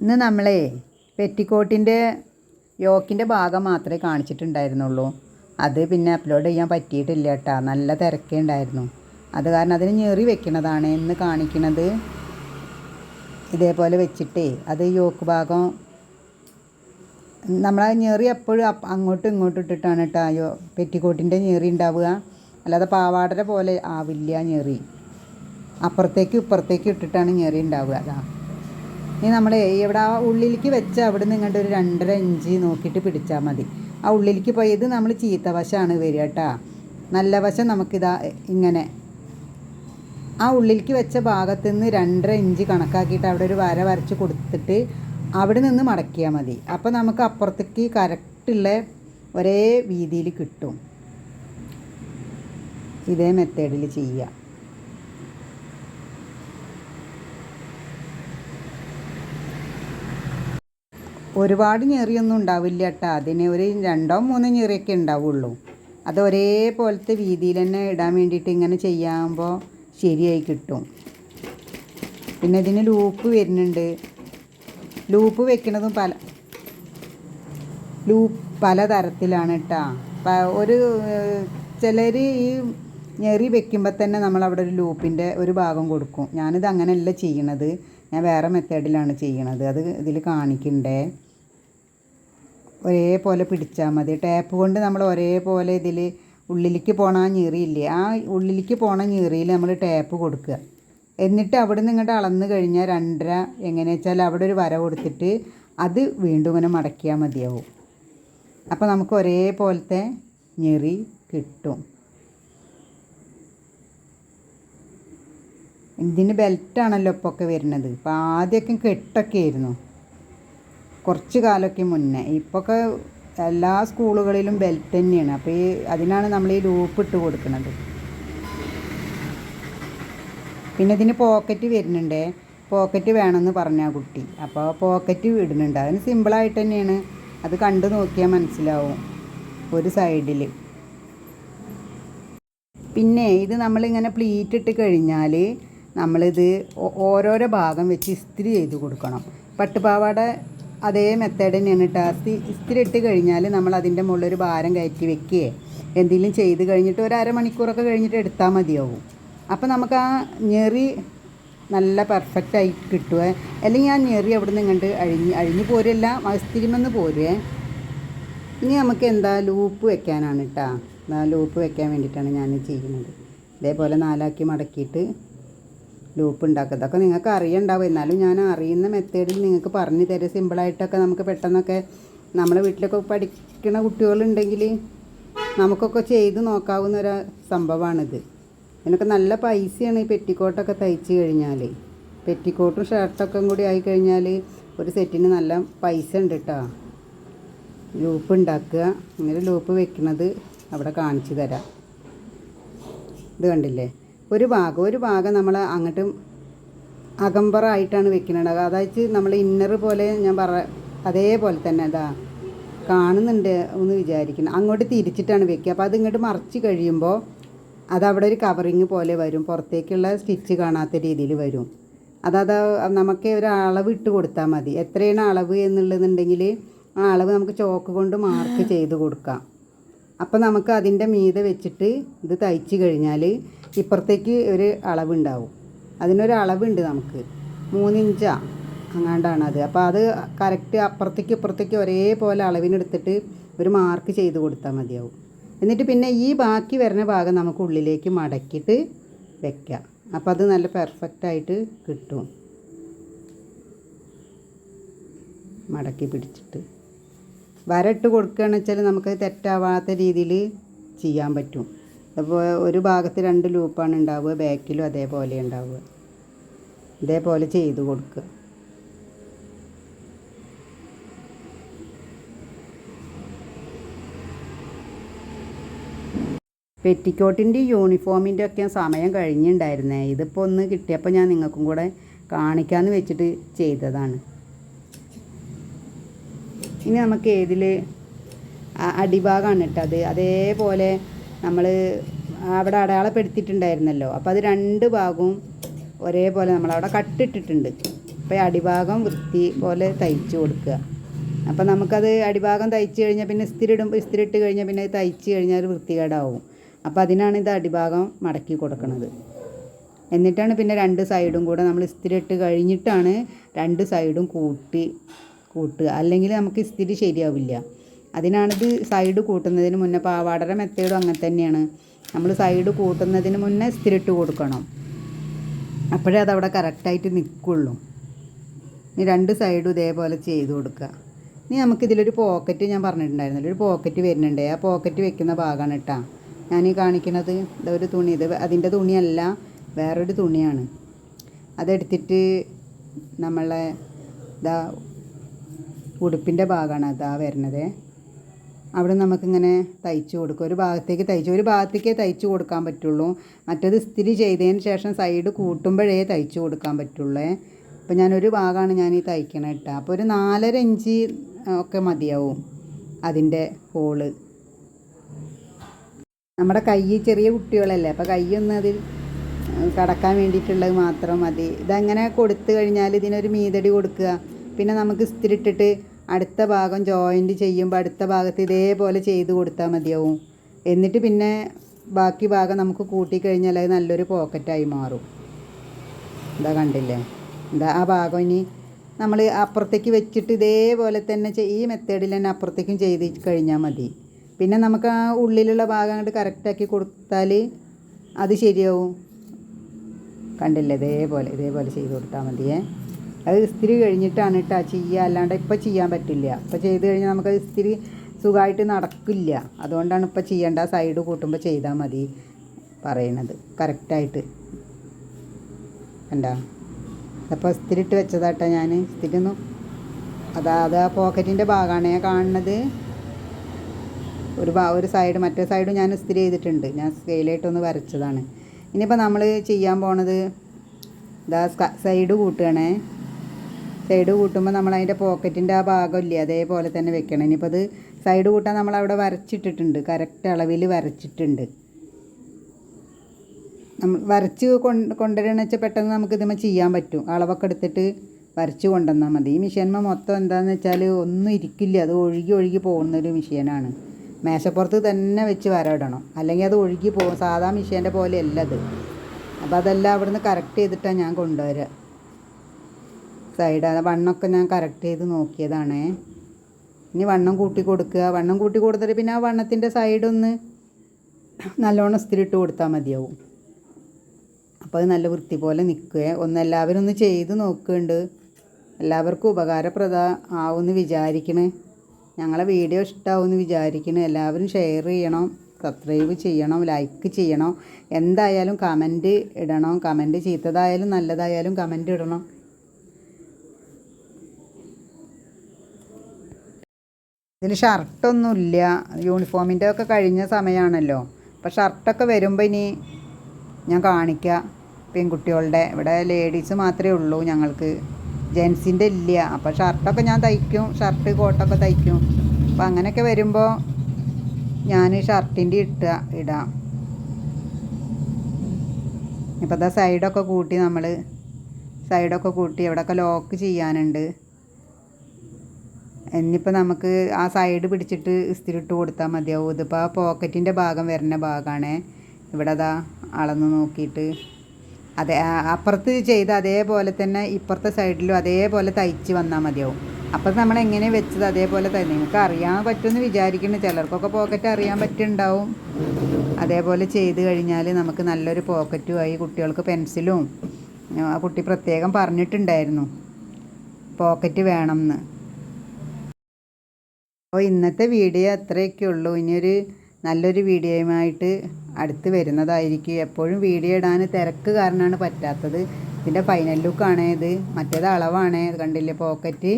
ഇന്ന് നമ്മളെ പെറ്റിക്കോട്ടിന്റെ യോക്കിന്റെ ഭാഗം മാത്രമേ കാണിച്ചിട്ടുണ്ടായിരുന്നുള്ളൂ. അത് പിന്നെ അപ്ലോഡ് ചെയ്യാൻ പറ്റിയിട്ടില്ല കേട്ടോ. നല്ല തിരക്കേ ഉണ്ടായിരുന്നു. അത് കാരണം അതിന് ഞെറി വെക്കണതാണ്. ഇന്ന് കാണിക്കണത് ഇതേപോലെ വെച്ചിട്ടേ അത് യോക്ക് ഭാഗം നമ്മളെ ഞെറി എപ്പോഴും അങ്ങോട്ടും ഇങ്ങോട്ടും ഇട്ടിട്ടാണ് കേട്ടോ യോ പെറ്റിക്കോട്ടിന്റെ ഞെറി ഉണ്ടാവുക. അല്ലാതെ പാവാടര പോലെ ആവില്ല ഞെറി. അപ്പുറത്തേക്കും ഇപ്പുറത്തേക്കും ഇട്ടിട്ടാണ് ഞെറി ഉണ്ടാവുക. അതാ. ഇനി നമ്മൾ ഇവിടെ ആ ഉള്ളിലേക്ക് വെച്ച അവിടെ നിന്ന് ഇങ്ങോട്ട് ഒരു രണ്ടര ഇഞ്ച് നോക്കിയിട്ട് പിടിച്ചാൽ മതി. ആ ഉള്ളിലേക്ക് പോയത് നമ്മൾ ചീത്ത വശമാണ് വരിക കേട്ടോ നല്ല വശം നമുക്കിതാ ഇങ്ങനെ. ആ ഉള്ളിലേക്ക് വെച്ച ഭാഗത്ത് നിന്ന് രണ്ടര ഇഞ്ച് കണക്കാക്കിയിട്ട് അവിടെ ഒരു വര വരച്ച് കൊടുത്തിട്ട് അവിടെ നിന്ന് മടക്കിയാൽ മതി. അപ്പോൾ നമുക്ക് അപ്പുറത്തേക്ക് കറക്റ്റുള്ള ഒരേ വീതിയിൽ കിട്ടും. ഇതേ മെത്തേഡിൽ ചെയ്യുക ഒരുപാട് ഞെറിയൊന്നും ഉണ്ടാവില്ല കേട്ടോ അതിന് ഒരു രണ്ടോ മൂന്നോ ഞെറിയൊക്കെ ഉണ്ടാവുള്ളൂ. അത് ഒരേപോലത്തെ രീതിയിൽ തന്നെ ഇടാൻ വേണ്ടിയിട്ട് ഇങ്ങനെ ചെയ്യുമ്പോൾ ശരിയായി കിട്ടും. പിന്നെ ഇതിന് ലൂപ്പ് വരുന്നുണ്ട്. ലൂപ്പ് വെക്കുന്നതും പല ലൂപ്പ് പലതരത്തിലാണ് കേട്ടോ ഒരു ചിലർ ഈ ഞെറി വെക്കുമ്പോൾ തന്നെ നമ്മൾ അവിടെ ഒരു ലൂപ്പിന്റെ ഒരു ഭാഗം കൊടുക്കും. ഞാനിത് അങ്ങനെയല്ല ചെയ്യണത്. ഞാൻ വേറെ മെത്തേഡിലാണ് ചെയ്യണത്. അത് ഇതിൽ കാണിക്കണ്ടേ? ഒരേപോലെ പിടിച്ചാൽ മതി. ടാപ്പ് കൊണ്ട് നമ്മൾ ഒരേപോലെ ഇതിൽ ഉള്ളിലേക്ക് പോണ ആ ഞെറിയില്ലേ ആ ഉള്ളിലേക്ക് പോണ ഞെറിയിൽ നമ്മൾ ടാപ്പ് കൊടുക്കുക. എന്നിട്ട് അവിടെ നിന്ന് ഇങ്ങോട്ട് അളന്ന് കഴിഞ്ഞാൽ രണ്ടര എങ്ങനെയാ വെച്ചാൽ അവിടെ ഒരു വര കൊടുത്തിട്ട് അത് വീണ്ടും ഇങ്ങനെ മടക്കിയാൽ മതിയാവും. അപ്പോൾ നമുക്ക് ഒരേപോലത്തെ ഞെറി കിട്ടും. ഇതിന് ബെൽറ്റാണല്ലോ ഇപ്പോൾ ഒക്കെ വരുന്നത്. ഇപ്പോൾ ആദ്യമൊക്കെ കെട്ടൊക്കെ ആയിരുന്നു. കുറച്ച് കാലമൊക്കെ മുന്നേ. ഇപ്പൊക്കെ എല്ലാ സ്കൂളുകളിലും ബെൽറ്റ് തന്നെയാണ്. അപ്പോൾ ഈ അതിനാണ് നമ്മൾ ഈ ലൂപ്പ് ഇട്ട് കൊടുക്കുന്നത് പിന്നെ ഇതിന് പോക്കറ്റ് വരുന്നുണ്ട്. പോക്കറ്റ് വേണമെന്ന് പറഞ്ഞ കുട്ടി. അപ്പോൾ പോക്കറ്റ് ഇടുന്നുണ്ട് അതിന് സിമ്പിളായിട്ട് തന്നെയാണ്. അത് കണ്ടു നോക്കിയാൽ മനസ്സിലാവും. ഒരു സൈഡിൽ പിന്നെ ഇത് നമ്മളിങ്ങനെ പ്ലീറ്റ് ഇട്ട് കഴിഞ്ഞാൽ നമ്മളിത് ഓരോരോ ഭാഗം വെച്ച് ഇസ്തിരി ചെയ്ത് കൊടുക്കണം. പട്ടുപാവാട അതേ മെത്തേഡ് തന്നെയാണ് കേട്ടോ അസ്ഥി ഇസ്തിരി ഇട്ട് കഴിഞ്ഞാൽ നമ്മൾ അതിന്റെ ഒരു ഭാരം കയറ്റി വെക്കുകയെ എന്തെങ്കിലും ചെയ്ത് കഴിഞ്ഞിട്ട് ഒരു അരമണിക്കൂറൊക്കെ കഴിഞ്ഞിട്ട് എടുത്താൽ മതിയാവും. അപ്പോൾ നമുക്ക് ആ ഞെറി നല്ല പെർഫെക്റ്റ് ആയി കിട്ടുക അല്ലെങ്കിൽ ആ ഞെറി അവിടെ നിന്ന് ഇങ്ങോട്ട് അഴിഞ്ഞ് അഴിഞ്ഞ് പോരല്ല അസ്ഥിരിമെന്ന് പോരുവേ. ഇനി നമുക്ക് എന്താ ലൂപ്പ് വെക്കാനാണ് കേട്ടോ ലൂപ്പ് വെക്കാൻ വേണ്ടിയിട്ടാണ് ഞാൻ ചെയ്യുന്നത്. ഇതേപോലെ നാലാക്കി മടക്കിയിട്ട് ലൂപ്പ് ഉണ്ടാക്കുക ഇതൊക്കെ നിങ്ങൾക്ക് അറിയണ്ടാവും എന്നാലും ഞാൻ അറിയുന്ന മെത്തേഡിൽ നിങ്ങൾക്ക് പറഞ്ഞു തരും. സിമ്പിളായിട്ടൊക്കെ നമുക്ക് പെട്ടെന്നൊക്കെ നമ്മളെ വീട്ടിലൊക്കെ പഠിക്കുന്ന കുട്ടികളുണ്ടെങ്കിൽ നമുക്കൊക്കെ ചെയ്ത് നോക്കാവുന്ന ഒരു സംഭവമാണിത്. ഇതിനൊക്കെ നല്ല പൈസയാണ് ഈ പെറ്റിക്കോട്ടൊക്കെ തയ്ച്ച് കഴിഞ്ഞാൽ പെറ്റിക്കോട്ടും ഷർട്ടൊക്കെ കൂടി ആയി കഴിഞ്ഞാൽ ഒരു സെറ്റിന് നല്ല പൈസ ഉണ്ട് കേട്ടോ ലൂപ്പ് ഉണ്ടാക്കുക. ഇങ്ങനെ ലൂപ്പ് വെക്കുന്നത് അവിടെ കാണിച്ചു തരാം. ഇത് കണ്ടില്ലേ? ഒരു ഭാഗം ഒരു ഭാഗം നമ്മൾ അങ്ങോട്ടും അകമ്പറായിട്ടാണ് വെക്കുന്നത് അതായത് നമ്മൾ ഇന്നർ പോലെ ഞാൻ പറ അതേപോലെ തന്നെ അതാ കാണുന്നുണ്ട് എന്ന് വിചാരിക്കണം അങ്ങോട്ട് തിരിച്ചിട്ടാണ് വെക്കുക. അപ്പോൾ അത് ഇങ്ങോട്ട് മറിച്ച് കഴിയുമ്പോൾ അതവിടെ ഒരു കവറിങ് പോലെ വരും. പുറത്തേക്കുള്ള സ്റ്റിച്ച് കാണാത്ത രീതിയിൽ വരും. അതത് നമുക്ക് ഒരു അളവ് ഇട്ട് കൊടുത്താൽ മതി. എത്രയാണ് അളവ് എന്നുള്ളതുണ്ടെങ്കിൽ ആ അളവ് നമുക്ക് ചോക്ക് കൊണ്ട് മാർക്ക് ചെയ്ത് കൊടുക്കാം. അപ്പോൾ നമുക്ക് അതിന്റെ മീതെ വെച്ചിട്ട് ഇത് തയ്ച്ച് കഴിഞ്ഞാൽ ഇപ്പുറത്തേക്ക് ഒരു അളവുണ്ടാവും. അതിനൊരു അളവുണ്ട് നമുക്ക്. മൂന്നിഞ്ചാ അങ്ങാണ്ടാണ് അത് അപ്പോൾ അത് കറക്റ്റ് അപ്പുറത്തേക്ക് ഇപ്പുറത്തേക്ക് ഒരേപോലെ അളവിനെടുത്തിട്ട് ഒരു മാർക്ക് ചെയ്ത് കൊടുത്താൽ മതിയാവും. എന്നിട്ട് പിന്നെ ഈ ബാക്കി വരുന്ന ഭാഗം നമുക്ക് ഉള്ളിലേക്ക് മടക്കിയിട്ട് വെക്കാം. അപ്പോൾ അത് നല്ല പെർഫെക്റ്റ് ആയിട്ട് കിട്ടും. മടക്കി പിടിച്ചിട്ട്. വരട്ട് കൊടുക്കുകയാണെന്ന് വെച്ചാൽ നമുക്ക് തെറ്റാവാത്ത രീതിയിൽ ചെയ്യാൻ പറ്റും. അപ്പോൾ ഒരു ഭാഗത്ത് രണ്ട് ലൂപ്പാണ് ഉണ്ടാവുക ബാക്കിലും അതേപോലെ ഉണ്ടാവുക. ഇതേപോലെ ചെയ്ത് കൊടുക്കുക. പെറ്റിക്കോട്ടിന്റെ യൂണിഫോമിന്റെ ഒക്കെ സമയം കഴിഞ്ഞിട്ടുണ്ടായിരുന്നേ. ഇതിപ്പോൾ ഒന്ന് കിട്ടിയപ്പോൾ ഞാൻ നിങ്ങൾക്കും കൂടെ കാണിക്കാമെന്ന് വെച്ചിട്ട് ചെയ്തതാണ്. ഇനി നമുക്ക് ഏതിൽ അടിഭാഗമാണ് ഇട്ടത് അതേപോലെ നമ്മൾ അവിടെ അടയാളപ്പെടുത്തിയിട്ടുണ്ടായിരുന്നല്ലോ. അപ്പോൾ അത് രണ്ട് ഭാഗവും ഒരേപോലെ നമ്മളവിടെ കട്ടിട്ടിട്ടുണ്ട്. അപ്പോൾ ഈ അടിഭാഗം വൃത്തി പോലെ തയ്ച്ച് കൊടുക്കുക. അപ്പോൾ നമുക്കത് അടിഭാഗം തയ്ച്ച് കഴിഞ്ഞാൽ പിന്നെ ഇസ്തിരി ഇടുമ്പോൾ ഇസ്തിരി ഇട്ട് കഴിഞ്ഞാൽ പിന്നെ തയ്ച്ച് കഴിഞ്ഞാൽ വൃത്തികേടാവും. അപ്പോൾ അതിനാണ് ഇത് അടിഭാഗം മടക്കി കൊടുക്കുന്നത് എന്നിട്ടാണ് പിന്നെ രണ്ട് സൈഡും കൂടെ നമ്മൾ ഇസ്തിരി ഇട്ട് കഴിഞ്ഞിട്ടാണ് രണ്ട് സൈഡും കൂട്ടി കൂട്ടുക. അല്ലെങ്കിൽ നമുക്ക് ഇസ്തിരി ശരിയാവില്ല. അതിനാണിത് സൈഡ് കൂട്ടുന്നതിന് മുന്നേ പാവാടര മെത്തേഡും അങ്ങനെ തന്നെയാണ്. നമ്മൾ സൈഡ് കൂട്ടുന്നതിന് മുന്നേ ഇസ്തിരി ഇട്ട് കൊടുക്കണം. അപ്പോഴേ അതവിടെ കറക്റ്റായിട്ട് നിൽക്കുള്ളൂ ഇനി രണ്ട് സൈഡും ഇതേപോലെ ചെയ്ത് കൊടുക്കുക. ഇനി നമുക്കിതിലൊരു പോക്കറ്റ് ഞാൻ പറഞ്ഞിട്ടുണ്ടായിരുന്നല്ലോ. ഒരു പോക്കറ്റ് വരുന്നുണ്ട്. ആ പോക്കറ്റ് വെക്കുന്ന ഭാഗമാണ് കേട്ടോ ഞാൻ ഈ കാണിക്കുന്നത് ഇതൊരു തുണി. ഇത് അതിന്റെ തുണിയല്ല വേറൊരു തുണിയാണ്. അതെടുത്തിട്ട് നമ്മളെ ഇതാ ഉടുപ്പിന്റെ ഭാഗമാണ് അതാ വരുന്നത് അവിടെ നമുക്കിങ്ങനെ തയ്ച്ചു കൊടുക്കും. ഒരു ഭാഗത്തേക്ക് തയ്ച്ചു. ഒരു ഭാഗത്തേക്കേ തയ്ച്ചു കൊടുക്കാൻ പറ്റുള്ളൂ. മറ്റേത് ഇസ്തിരി ചെയ്തതിന് ശേഷം സൈഡ് കൂട്ടുമ്പോഴേ തയ്ച്ചു കൊടുക്കാൻ പറ്റുള്ളൂ. അപ്പോൾ ഞാനൊരു ഭാഗമാണ് ഞാൻ ഈ തയ്ക്കണത് കേട്ടോ അപ്പോൾ ഒരു നാലര ഇഞ്ച് ഒക്കെ മതിയാവും അതിന്റെ ഹോൾ. നമ്മുടെ കൈ ചെറിയ കുട്ടികളല്ലേ അപ്പോൾ കൈയൊന്ന് അതിൽ കടക്കാൻ വേണ്ടിയിട്ടുള്ളത് മാത്രം മതി. ഇതങ്ങനെ കൊടുത്തു കഴിഞ്ഞാൽ ഇതിനൊരു മീതടി കൊടുക്കുക. പിന്നെ നമുക്ക് ഇസ്തിരിട്ടിട്ട് അടുത്ത ഭാഗം ജോയിന്റ് ചെയ്യുമ്പോൾ അടുത്ത ഭാഗത്ത് ഇതേപോലെ ചെയ്ത് കൊടുത്താൽ മതിയാവും. എന്നിട്ട് പിന്നെ ബാക്കി ഭാഗം നമുക്ക് കൂട്ടിക്കഴിഞ്ഞാൽ അത് നല്ലൊരു പോക്കറ്റായി മാറും. എന്താ കണ്ടില്ലേ? എന്താ ആ ഭാഗം ഇനി നമ്മൾ അപ്പുറത്തേക്ക് വെച്ചിട്ട് ഇതേപോലെ തന്നെ ഈ മെത്തേഡിൽ തന്നെ അപ്പുറത്തേക്കും ചെയ്ത് കഴിഞ്ഞാൽ മതി. പിന്നെ നമുക്ക് ആ ഉള്ളിലുള്ള ഭാഗം അങ്ങോട്ട് കറക്റ്റാക്കി കൊടുത്താൽ അത് ശരിയാവും. കണ്ടില്ലേ? ഇതേപോലെ ഇതേപോലെ ചെയ്ത് കൊടുത്താൽ മതിയേ. അത് ഇസ്തിരി കഴിഞ്ഞിട്ടാണ് കേട്ടോ ചെയ്യുക. അല്ലാണ്ട് ഇപ്പം ചെയ്യാൻ പറ്റില്ല. ഇപ്പം ചെയ്ത് കഴിഞ്ഞാൽ നമുക്ക് ഇസ്തിരി സുഖമായിട്ട് നടക്കില്ല. അതുകൊണ്ടാണ് ഇപ്പം ചെയ്യേണ്ട സൈഡ് കൂട്ടുമ്പോൾ ചെയ്താൽ മതി പറയണത്. കറക്റ്റായിട്ട്. കണ്ടോ? അപ്പോൾ ഇസ്തിരി ഇട്ട് വെച്ചതാട്ടോ ഞാൻ ഇസ്തിരി ഒന്നും അതാ അത് ആ പോക്കറ്റിന്റെ ഭാഗമാണ് കാണുന്നത്. ഒരു ഒരു സൈഡ് മറ്റേ സൈഡും ഞാൻ ഇസ്തിരി ചെയ്തിട്ടുണ്ട്. ഞാൻ സ്കെയിലായിട്ടൊന്ന് വരച്ചതാണ്. ഇനിയിപ്പോൾ നമ്മൾ ചെയ്യാൻ പോണത് ഇതാ സൈഡ് കൂട്ടുകയാണേ. സൈഡ് കൂട്ടുമ്പോൾ നമ്മൾ അതിന്റെ പോക്കറ്റിന്റെ ആ ഭാഗമില്ലേ അതേപോലെ തന്നെ വെക്കണം. ഇനിയിപ്പോൾ അത് സൈഡ് കൂട്ടാൻ നമ്മൾ അവിടെ വരച്ചിട്ടിട്ടുണ്ട്. കറക്റ്റ് അളവിൽ വരച്ചിട്ടുണ്ട്. നമ്മൾ വരച്ച് കൊണ്ട് കൊണ്ടുവരണമെന്ന് വെച്ചാൽ പെട്ടെന്ന് നമുക്ക് ഇതുമ്മ ചെയ്യാൻ പറ്റും. അളവൊക്കെ എടുത്തിട്ട് വരച്ച് കൊണ്ടുവന്നാൽ മതി. ഈ മെഷീൻമ മൊത്തം എന്താണെന്ന് വെച്ചാൽ ഒന്നും ഇരിക്കില്ല. അത് ഒഴുകി ഒഴുകി പോകുന്നൊരു മിഷീനാണ്. മേശപ്പുറത്ത് തന്നെ വെച്ച് വരവിടണം. അല്ലെങ്കിൽ അത് ഒഴുകി പോകും. സാധാ മിഷീന്റെ പോലെയല്ല അത്. അപ്പോൾ അതെല്ലാം അവിടുന്ന് കറക്റ്റ് ചെയ്തിട്ടാണ് ഞാൻ കൊണ്ടുവരിക സൈഡ് അത് വണ്ണമൊക്കെ ഞാൻ കറക്റ്റ് ചെയ്ത് നോക്കിയതാണ്. ഇനി വണ്ണം കൂട്ടി കൊടുക്കുക. വണ്ണം കൂട്ടി കൊടുത്തിട്ട് പിന്നെ ആ വണ്ണത്തിന്റെ സൈഡൊന്ന് നല്ലോണം ഇസ്തിരി ഇട്ട് കൊടുത്താൽ മതിയാവും. അപ്പോൾ അത് നല്ല വൃത്തി പോലെ നിൽക്കുക. ഒന്ന് എല്ലാവരും ഒന്ന് ചെയ്ത് നോക്കുന്നുണ്ട്. എല്ലാവർക്കും ഉപകാരപ്രദ ആവുമെന്ന് വിചാരിക്കണേ. ഞങ്ങളെ വീഡിയോ ഇഷ്ടമാവുമെന്ന് വിചാരിക്കണേ. എല്ലാവരും ഷെയർ ചെയ്യണം സബ്സ്ക്രൈബ് ചെയ്യണം ലൈക്ക് ചെയ്യണം. എന്തായാലും കമന്റ് ഇടണം. കമന്റ് ചീത്തതായാലും നല്ലതായാലും കമന്റ് ഇടണം. ഇതിൽ ഷർട്ടൊന്നുമില്ല. യൂണിഫോമിന്റെ ഒക്കെ കഴിഞ്ഞ സമയമാണല്ലോ അപ്പോൾ ഷർട്ടൊക്കെ വരുമ്പോൾ ഇനി ഞാൻ കാണിക്കാം. പെൺകുട്ടികളുടെ. ഇവിടെ ലേഡീസ് മാത്രമേ ഉള്ളൂ ഞങ്ങൾക്ക്. ജെൻസിന്റെ ഇല്ല. അപ്പോൾ ഷർട്ടൊക്കെ ഞാൻ തയ്ക്കും. ഷർട്ട് കോട്ടൊക്കെ തയ്ക്കും. അപ്പോൾ അങ്ങനെയൊക്കെ വരുമ്പോൾ ഞാൻ ഷർട്ടിന്റെ ഇട്ട ഇടാം. ഇപ്പോൾ ഇതാ സൈഡൊക്കെ കൂട്ടി നമ്മൾ സൈഡൊക്കെ കൂട്ടി എവിടെയൊക്കെ ലോക്ക് ചെയ്യാനുണ്ട്. ഇനിയിപ്പോൾ നമുക്ക് ആ സൈഡ് പിടിച്ചിട്ട് ഇസ്തിരി ഇട്ട് കൊടുത്താൽ മതിയാവും. ഇതിപ്പോൾ ആ പോക്കറ്റിന്റെ ഭാഗം വരുന്ന ഭാഗമാണ് ഇവിടെ അതാ അളന്ന് നോക്കിയിട്ട്. അതെ അപ്പുറത്ത് ചെയ്ത അതേപോലെ തന്നെ ഇപ്പുറത്തെ സൈഡിലും അതേപോലെ തയ്ച്ച് വന്നാൽ മതിയാവും. അപ്പം നമ്മൾ എങ്ങനെ വെച്ചത്? അതേപോലെ തന്നെ നിങ്ങൾക്ക് അറിയാൻ പറ്റുമെന്ന് വിചാരിക്കുന്നു ചിലർക്കൊക്കെ പോക്കറ്റ് അറിയാൻ പറ്റുന്നുണ്ടാവും അതേപോലെ ചെയ്ത് കഴിഞ്ഞാൽ നമുക്ക് നല്ലൊരു പോക്കറ്റുമായി കുട്ടികൾക്ക് പെൻസിലും ആ കുട്ടി പ്രത്യേകം പറഞ്ഞിട്ടുണ്ടായിരുന്നു. പോക്കറ്റ് വേണമെന്ന് അപ്പോൾ ഇന്നത്തെ വീഡിയോ അത്രയൊക്കെ ഉള്ളൂ. ഇനിയൊരു നല്ലൊരു വീഡിയോയുമായിട്ട് അടുത്ത് വരുന്നതായിരിക്കും. എപ്പോഴും വീഡിയോ ഇടാൻ തിരക്ക് കാരണമാണ് പറ്റാത്തത്. ഇതിന്റെ ഫൈനൽ ലുക്കാണ് ഇത് മറ്റേത് അളവാണ്. കണ്ടില്ലേ പോക്കറ്റ്